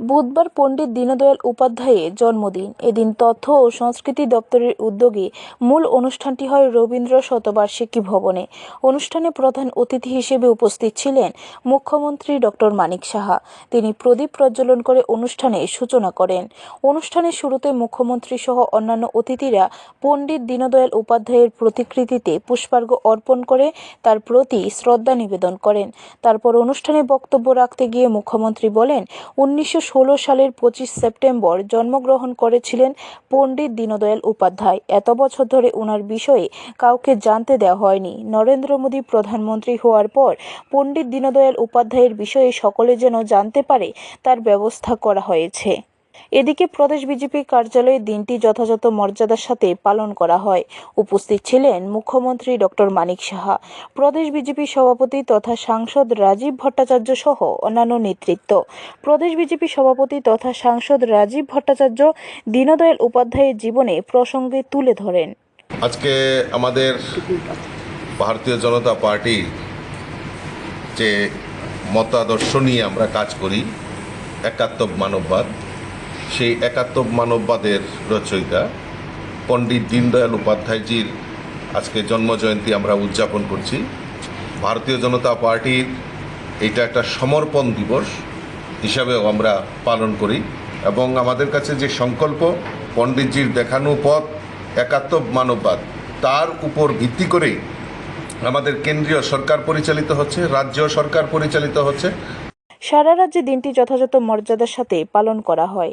বুধবার পণ্ডিত দীনদয়াল উপাধ্যায়ের জন্মদিন। এদিন তথ্য ও সংস্কৃতি দপ্তরের উদ্যোগে মূল অনুষ্ঠানটি হয় রবীন্দ্র শতবার্ষিকী ভবনে। অনুষ্ঠানে প্রধান অতিথি হিসেবে উপস্থিত ছিলেন মুখ্যমন্ত্রী ডক্টর মানিক সাহা। তিনি প্রদীপ প্রজ্বলন করে অনুষ্ঠানে সূচনা করেন। অনুষ্ঠানের শুরুতে মুখ্যমন্ত্রী সহ অন্যান্য অতিথিরা পণ্ডিত দীনদয়াল উপাধ্যায়ের প্রতিকৃতিতে পুষ্পার্ঘ অর্পণ করে তার প্রতি শ্রদ্ধা নিবেদন করেন। তারপর অনুষ্ঠানে বক্তব্য রাখতে গিয়ে মুখ্যমন্ত্রী বলেন, উনিশশো ষোলো সালের পঁচিশ সেপ্টেম্বর জন্মগ্রহণ করেছিলেন পণ্ডিত দীনদয়াল উপাধ্যায়। এত বছর ধরে ওনার বিষয়ে কাউকে জানতে দেওয়া হয়নি। নরেন্দ্র মোদী প্রধানমন্ত্রী হওয়ার পর পণ্ডিত দীনদয়াল উপাধ্যায়ের বিষয়ে সকলে যেন জানতে পারে, তার ব্যবস্থা করা হয়েছে। এদিকে প্রদেশ বিজেপি কার্যালয়ে দিনটি যথাযথ মর্যাদার সাথে পালন করা হয়। উপস্থিত ছিলেন মুখ্যমন্ত্রী ডক্টর মানিক সাহা, প্রদেশ বিজেপি সভাপতি তথা সাংসদ রাজীব ভট্টাচার্য সহ অন্যান্য নেতৃত্ব। প্রদেশ বিজেপি সভাপতি তথা সাংসদ রাজীব ভট্টাচার্য দীনদয়াল উপাধ্যায়ের জীবনে প্রসঙ্গে তুলে ধরেন। আজকে আমাদের ভারতীয় জনতা পার্টি যে মতাদর্শ নিয়ে আমরা কাজ করি, একাত্ম মানববাদ সেই একাত্ম মানববাদের রচয়িতা পণ্ডিত দীনদয়াল উপাধ্যায়জির আজকে জন্মজয়ন্তী আমরা উদযাপন করছি। ভারতীয় জনতা পার্টির এটা একটা সমর্পণ দিবস হিসাবেও আমরা পালন করি এবং আমাদের কাছে যে সংকল্প পণ্ডিতজির দেখানো পথ একাত্ম মানববাদ, তার উপর ভিত্তি করেই আমাদের কেন্দ্রীয় সরকার পরিচালিত হচ্ছে, রাজ্য সরকার পরিচালিত হচ্ছে। সারা রাজ্যে দিনটি যথাযথ মর্যাদার সাথে পালন করা হয়।